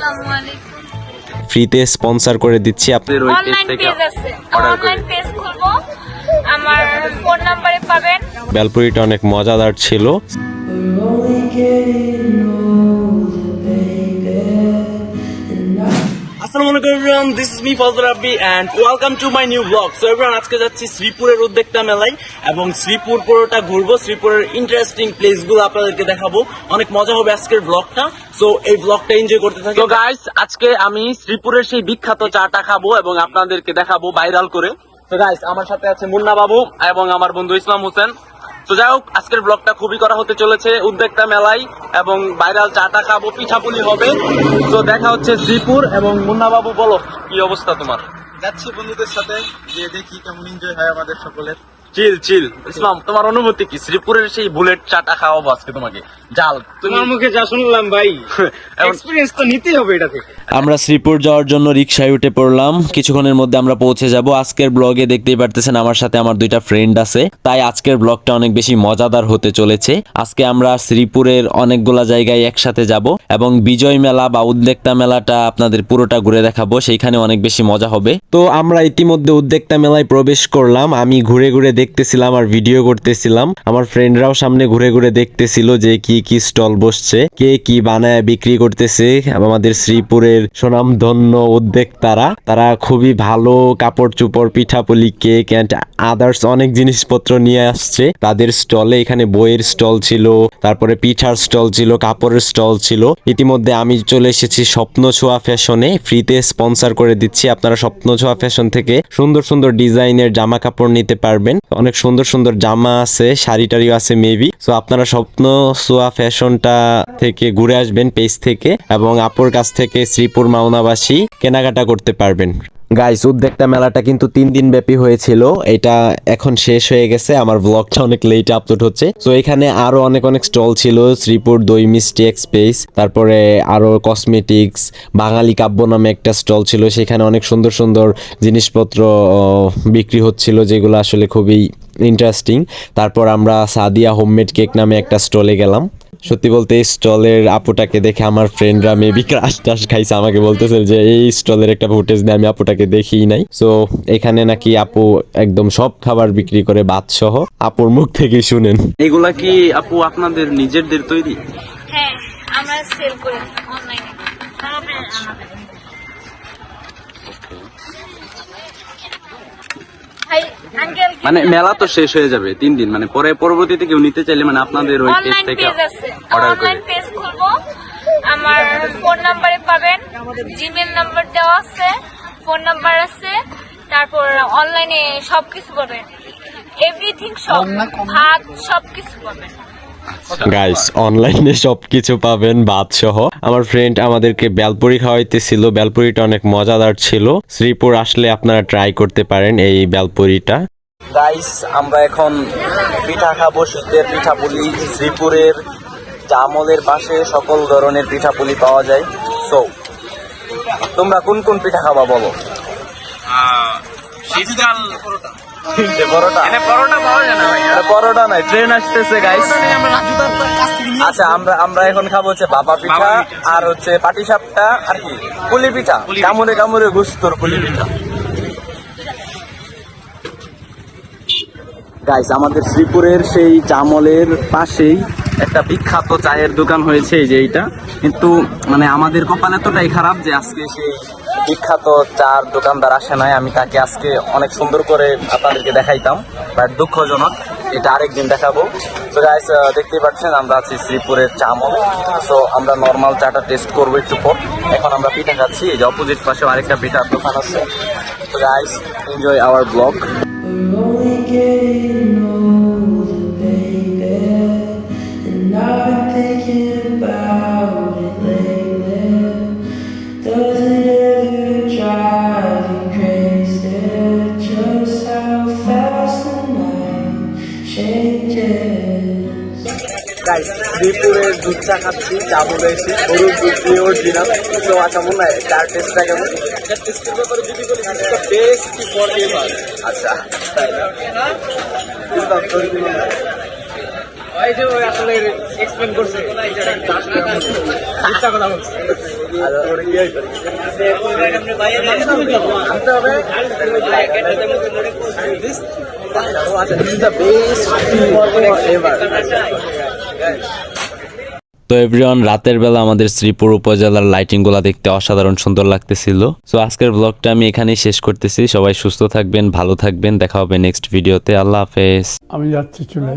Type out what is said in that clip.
আসসালামু আলাইকুম। ফ্রিতে স্পন্সর করে দিচ্ছি আপনি আপনাদের ওই পেজ থেকে অর্ডার করে অনলাইন পেজ খুলবো। আমার ফোন নাম্বারে পাবেন। বেলপুরিটা অনেক মজাদার ছিল। Welcome to my new blog আজকে যাচ্ছি শ্রীপুরের মেলায় এবং শ্রীপুর পুরোটা ঘুরবো। শ্রীপুরের ইন্টারেস্টিং আপনাদেরকে দেখাবো। অনেক মজা হবে আজকের ব্লগটা সো এই ব্লগটা এনজয় করতে থাকি। গাইস আজকে আমি শ্রীপুরের সেই বিখ্যাত চাটা খাব এবং আপনাদেরকে দেখাবো ভাইরাল করে। তো গাইস আমার সাথে আছে মুন্না বাবু এবং আমার বন্ধু ইসলাম হোসেন। তো যাই হোক আজকের ব্লগটা খুবই করা হতে চলেছে উদ্যোক্তা মেলায় এবং ভাইরাল চাটা খাব পিঠাপুলি হবে। তো দেখা হচ্ছে শ্রীপুর এবং মুন্না বাবু বলো কি অবস্থা তোমার? যাচ্ছি বন্ধুদের সাথে যে দেখি কেমন এনজয় হয় আমাদের সকলের। চিল চিল। ইসলাম তোমার অনুভূতি কি? শ্রীপুরের সেই বুলেট চাটা খাওয়াবো আজকে তোমাকে। জাল তোমার মুখে যা শুনলাম ভাই এক্সপিরিয়েন্স তো নিতেই হবে এটা থেকে। আমরা শ্রীপুর যাওয়ার জন্য রিক্সায় উঠে পড়লাম। কিছুক্ষণের মধ্যে আমরা পৌঁছে যাব। আজকের ব্লগে দেখতেই পারতেছেন আমার সাথে আমার দুইটা ফ্রেন্ড আছে। তাই আজকের ব্লগটা অনেক বেশি মজাদার হতে চলেছে। আজকে আমরা শ্রীপুরের অনেকগুলা জায়গায় একসাথে যাব এবং বিজয় মেলা বা উদ্যোক্তা মেলাটা আপনাদের পুরোটা ঘুরে দেখাবো। সেইখানে অনেক বেশি মজা হবে। তো আমরা ইতিমধ্যে উদ্যোক্তা মেলায় প্রবেশ করলাম। আমি ঘুরে ঘুরে দেখতেছিলাম আর ভিডিও করতেছিলাম। আমার ফ্রেন্ডরাও সামনে ঘুরে ঘুরে দেখতেছিল যে কি কি স্টল বসছে, কে কি বানায়, বিক্রি করতেছে। আমাদের শ্রীপুরের সুনামধন্য উদ্যোক্তারা, তারা খুবই ভালো কাপড় চোপড়, পিঠাপুলি, কেক অ্যান্ড আদার্স অনেক জিনিসপত্র নিয়ে আসছে। তাদের স্টলে এখানে বইয়ের স্টল ছিল, তারপরে পিঠার স্টল ছিল, কাপড়ের স্টল ছিল। ইতিমধ্যে আমি চলে এসেছি স্বপ্ন ছোঁয়া ফ্যাশনে, ফ্রিতে স্পন্সর করে দিচ্ছি। আপনারা স্বপ্ন ছোঁয়া ফ্যাশন থেকে সুন্দর সুন্দর ডিজাইনের জামা কাপড় নিতে পারবেন। অনেক সুন্দর সুন্দর জামা আছে, শাড়ি টাড়িও আছে মেবি সো আপনারা স্বপ্ন সোয়া ফ্যাশনটা থেকে ঘুরে আসবেন, পেজ থেকে এবং আপুর কাছ থেকে শ্রীপুর মাওনাবাসী কেনাকাটা করতে পারবেন। গাইস উদ্যোক্তা মেলাটা কিন্তু তিন দিন ব্যাপী হয়েছিল। এটা এখন শেষ হয়ে গেছে। আমার ব্লগটা অনেক লেট আপলোড হচ্ছে। তো এখানে আরও অনেক অনেক স্টল ছিল। শ্রীপুর, দই, মিষ্টি এক্সপ্রেস তারপরে আরও কসমেটিক্স বাঙালি কাব্য নামে একটা স্টল ছিল। সেখানে অনেক সুন্দর সুন্দর জিনিসপত্র বিক্রি হচ্ছিল, যেগুলো আসলে খুবই ইন্টারেস্টিং তারপর আমরা সাদিয়া হোমমেড কেক নামে একটা স্টলে গেলাম। সত্যি বলতে, এই স্টলের আপুটাকে দেখে আমার ফ্রেন্ডরা মেবি ক্রাশ টাশ খাইছে। আমাকে বলতেছে যে, এই স্টলের একটা ফুটেজ দিয়ে আমি আপুটাকে দেখিই নাই। সো এখানে নাকি আপু একদম সব খাবার বিক্রি করে ভাত সহ আপুর মুখ থেকে শুনেন। এগুলা কি আপু আপনাদের নিজেরদের তৈরি? হ্যাঁ আমরা সেল করি অনলাইনে মানে মেলা তো শেষ হয়ে যাবে তিন দিন মানে পরে পরবর্তীতে কেউ নিতে চাইলে মানে আপনাদের ওই পেজ থেকে অর্ডার করে। পেজ খুলবো। আমার ফোন নাম্বারে পাবেন জিমেল নাম্বার দেওয়া আছে। ফোন নাম্বার আছে তারপর অনলাইনে সবকিছু পাবেন এভরিথিং সব ভাত সবকিছু পাবেন গাইস অনলাইনে সবকিছু পাবেন ভাত সহ আমার ফ্রেন্ড আমাদেরকে বেলপুরি খাওয়াইতেছিল। বেলপুরিটা অনেক মজাদার ছিল। শ্রীপুর আসলে আপনারা ট্রাই করতে পারেন এই বেলপুরিটা। গাইস আমরা এখন পিঠা খাব শীতের পিঠাপুলি। শ্রীপুরের চামলের পাশে সকল ধরনের পিঠাপুলি পাওয়া যায়। সো তোমরা কোন কোন পিঠা খাবা বলো? শীতকাল পরোটা? নাই ট্রেন আসতেছে গাইস আচ্ছা আমরা আমরা এখন খাব হচ্ছে বাবা পিঠা আর হচ্ছে পাটি সাপটা আর কি? পুলি পিঠা। কামড়ে কামড়ে গুস্তর পুলি পিঠা। গাইস আমাদের শ্রীপুরের সেই চামলের পাশেই একটা বিখ্যাত চায়ের দোকান হয়েছে এই যে এইটা। কিন্তু মানে আমাদের কপাল এতটাই খারাপ যে আজকে সেই বিখ্যাত চার দোকানদার আসে নাই, আমি তাকে আজকে অনেক সুন্দর করে আপনাদেরকে দেখাইতাম, বাট দুঃখজনক, এটা আরেকদিন দেখাবো। তো গাইস দেখতেই পাচ্ছেন, আমরা আছি শ্রীপুরের চামল। সো আমরা নর্মাল চাটা টেস্ট করব একটু পর। এখন আমরা পিঠা খাচ্ছি, এই যে অপোজিট পাশে আরেকটা পিঠার দোকান আছে। তো guys enjoy our blog guys শ্রীপুরের দুধ চা খাচ্ছি চা বলে এসেছি গরুর দুধ দিয়ে অরিজিনাল তো আচ্ছা মনে হয় চার টেস্টটা কেমন? টেস্টের ব্যাপারে যদি বলি বেস্ট ফর এভার আচ্ছা। তাই না এক্সপ্লেন করছে। মিথ্যা কথা বলছে। আনতে হবে তো এভরিওয়ান রাতের বেলা আমাদের শ্রীপুর উপজেলার লাইটিংগুলা দেখতে অসাধারণ সুন্দর লাগতেছিল। তো আজকের ব্লগটা আমি এখানেই শেষ করতেছি। সবাই সুস্থ থাকবেন, ভালো থাকবেন। দেখা হবে নেক্সট ভিডিওতে আল্লাহ হাফেজ। আমি যাচ্ছি চলে।